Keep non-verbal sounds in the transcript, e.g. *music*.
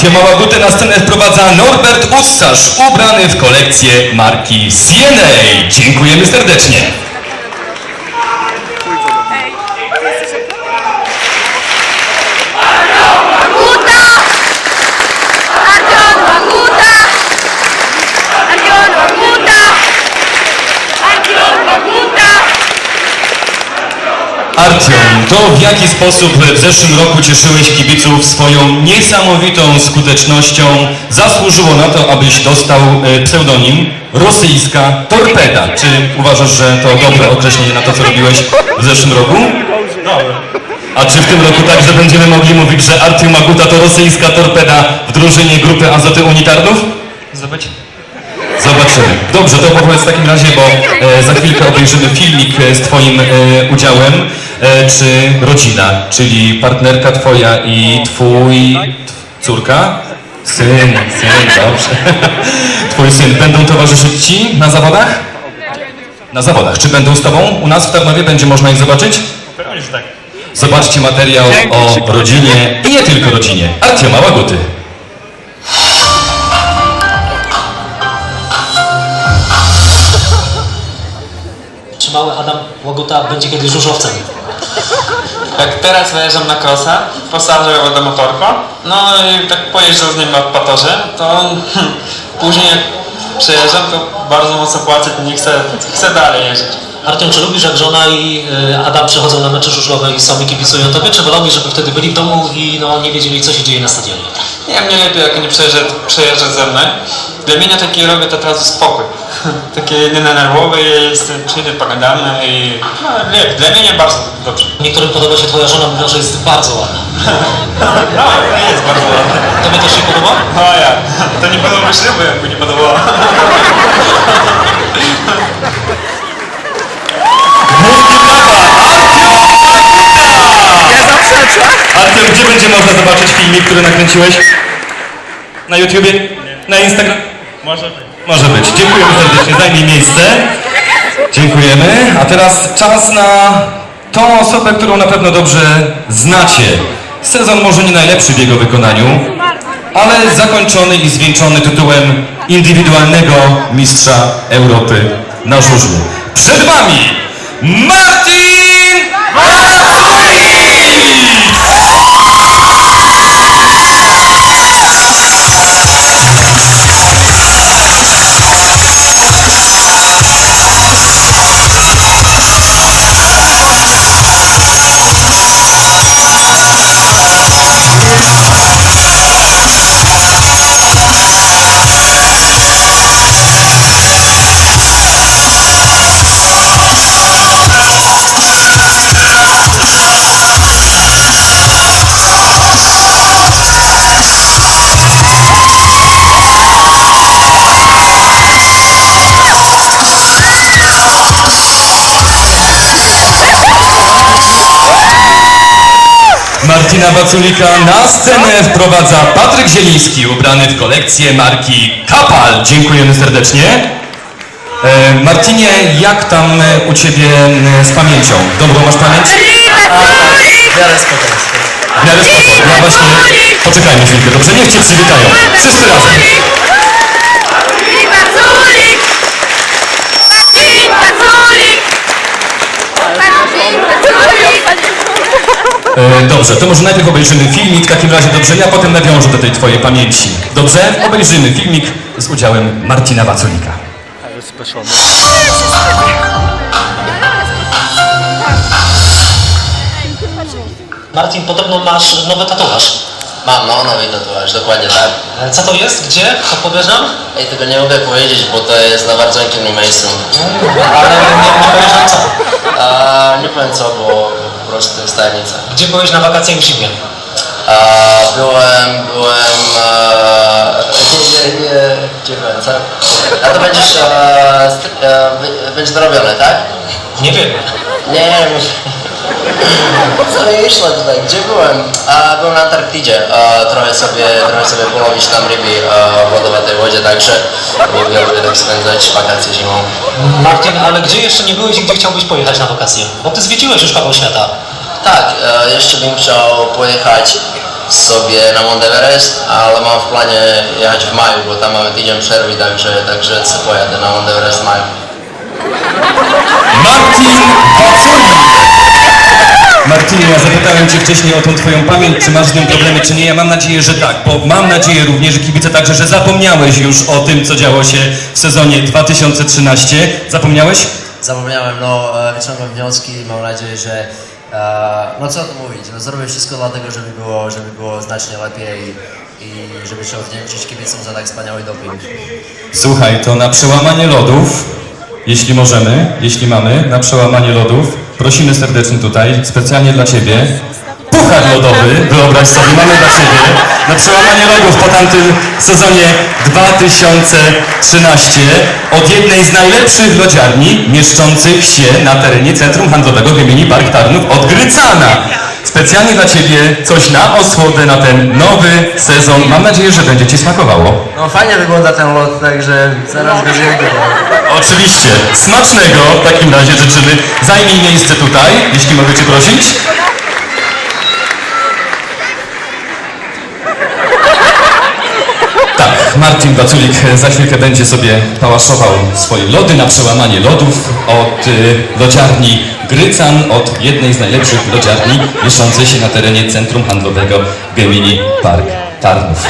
Artio Małagutę na scenę wprowadza Norbert Ustarz, ubrany w kolekcję marki CNA. Dziękujemy serdecznie. Maguta! Arjun Maguta! Arjun Maguta! Arjun Maguta! Artyom, to w jaki sposób w zeszłym roku cieszyłeś kibiców swoją niesamowitą skutecznością zasłużyło na to, abyś dostał e, pseudonim rosyjska torpeda. Czy uważasz, że to dobre określenie na to, co robiłeś w zeszłym roku? A czy w tym roku także będziemy mogli mówić, że Artiom Maguta to rosyjska torpeda w drużynie grupy Azoty Unitarnów? Zobacz. Zobaczymy. Dobrze, to powiedz w takim razie, bo e, za chwilkę obejrzymy filmik e, z Twoim e, udziałem. E, czy rodzina, czyli partnerka Twoja i Twój... tw- córka? Syn, syn, dobrze. *laughs* Twój syn będą towarzyszyć Ci na zawodach? Na zawodach. Czy będą z Tobą u nas w Tarnowie? Będzie można ich zobaczyć? Pewnie, że tak. Zobaczcie materiał o rodzinie i nie tylko rodzinie. Artioma Łaguty. Czy mały Adam Łaguta będzie kiedyś różowcem? Jak teraz wyjeżdżam na krosa, posażę go do motorko, no i tak pojeżdżam z nim po torze, to później jak przejeżdżam, to bardzo mocno płacę i nie chcę, chcę dalej jeździć. Artyom, czy lubisz jak żona i y, Adam przychodzą na mecze żużlowe i sami kibicują tobie, czy wolałbyś, żeby wtedy byli w domu i no, nie wiedzieli co się dzieje na stadionie? Nie, mnie lepiej jak oni przejeżdża, przejeżdża ze mną. Dla mnie taki robię to teraz spokój. *laughs* Takie nie na nerwowy jest, przyjdę, pogadamy i no, nie, dla mnie bardzo dobrze. Niektórym podoba się twoja żona, mówią, że jest bardzo ładna. *laughs* No, to jest bardzo ładne. Tobie też się podoba? No ja, to nie podoba ślubu, jakby nie podobało. Artem, gdzie będzie można zobaczyć filmik, który nakręciłeś? Na YouTubie? Na Instagram? Może być. Może być. Dziękujemy serdecznie. Zajmij miejsce. Dziękujemy. A teraz czas na tą osobę, którą na pewno dobrze znacie. Sezon może nie najlepszy w jego wykonaniu, ale zakończony i zwieńczony tytułem indywidualnego mistrza Europy na żużlu. Przed Wami Martin Martina Baculika na scenę wprowadza Patryk Zieliński, ubrany w kolekcję marki Kapal. Dziękujemy serdecznie. E, Martinie, jak tam e, u Ciebie e, z pamięcią? Dobrą masz pamięć? W miarę spokojnie. W miarę spoko. Ja właśnie... Poczekajmy chwilkę, dobrze? Niech Cię przywitają. Wszyscy razem. Dobrze, to może najpierw obejrzymy filmik w takim razie, dobrze? Ja potem nawiążę do tej Twojej pamięci. Dobrze? Obejrzymy filmik z udziałem Martina Baculika. Martin, podobno masz nowy tatuaż. Mam, no, nowy tatuaż, dokładnie tak. E, Co to jest? Gdzie? Odpowiesz nam? Ej, tego nie mogę powiedzieć, bo to jest na bardzo intymnym miejscu. Ale nie, nie powiesz nam co. A nie powiem co, bo prostu jest tajemnica. Gdzie byłeś na wakacjach w zimie? A, byłem, byłem... A, *laughs* nie, nie, nie, gdzie byłem, co? A to będziesz... A, st- będzie dorobione, tak? Nie wiem. Nie, nie, co nie szło tutaj, gdzie byłem? A, byłem na Antarktydzie, a, trochę sobie, trochę sobie połowić tam ryby a, w także lubię tak spędzać wakacje zimą. Martin, ale gdzie jeszcze nie byłeś i gdzie chciałbyś pojechać na wakacje? Bo ty zwiedziłeś już kawał świata. Tak, e, jeszcze bym chciał pojechać sobie na Mount Everest, ale mam w planie jechać w maju, bo tam mamy tydzień przerwy, także, także se pojadę na Mount Everest w maju. Martin Waculik! Martinie, ja zapytałem Cię wcześniej o tą Twoją pamięć, czy masz z nią problemy, czy nie. Ja mam nadzieję, że tak, bo mam nadzieję również, że kibice także, że zapomniałeś już o tym, co działo się w sezonie 2013. Zapomniałeś? Zapomniałem, no e, wyciągam wnioski, mam nadzieję, że e, no co tu mówić, no zrobię wszystko dlatego, żeby było, żeby było znacznie lepiej i żeby się odwdzięczyć kibicom za tak wspaniały doping. Słuchaj, to na przełamanie lodów, jeśli możemy, jeśli mamy, na przełamanie lodów, prosimy serdecznie tutaj, specjalnie dla Ciebie, puchar lodowy, wyobraź sobie, mamy dla Ciebie, na przełamanie lodów po tamtym sezonie 2013 od jednej z najlepszych lodziarni mieszczących się na terenie Centrum Handlowego Gemini Park Tarnów od Grycana. Specjalnie dla Ciebie coś na osłodę na ten nowy sezon. Mam nadzieję, że będzie Ci smakowało. No fajnie wygląda ten lot, także zaraz go zjedę. Oczywiście. Smacznego w takim razie życzymy. Zajmij miejsce tutaj, jeśli mogę Cię prosić. Tak, Marcin Baculik za chwilkę będzie sobie pałaszował swoje lody na przełamanie lodów od y, lodziarni Grycan, od jednej z najlepszych lodziarni mieszczącej się na terenie Centrum Handlowego Gemini Park Tarnów.